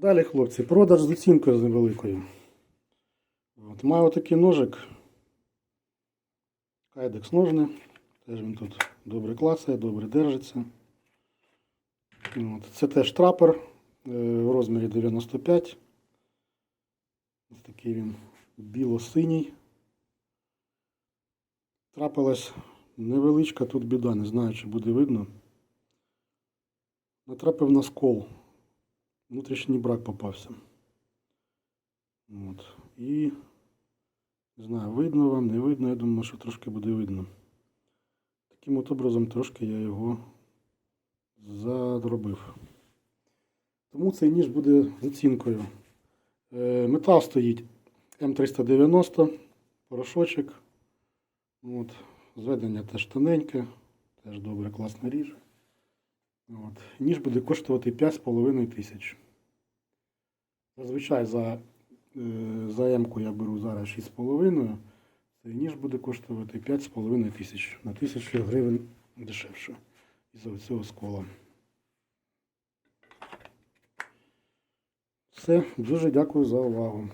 Далі, хлопці, продаж з оцінкою з невеликою. От, маю отакий ножик. Кайдекс ножни. Теж він тут добре клацає, добре держиться. От, це теж трапер е, в розмірі 95. Ось такий він біло-синій. Трапилась невеличка тут біда, не знаю, чи буде видно. Натрапив на скол. Внутрішній брак попався. От. І не знаю, видно вам, не видно, я думаю, що трошки буде видно. Таким от образом трошки я його задробив. Тому цей ніж буде з оцінкою. Е, метал стоїть М390, порошочок. От. Зведення теж тоненьке, теж добре, класно ріже. От. Ніж буде коштувати 5,5 тисяч. Зазвичай за, е, за М-ку я беру зараз 6,5. Цей ніж буде коштувати 5,5 тисяч. На тисячу гривень дешевше. Із цього скола. Все, дуже дякую за увагу.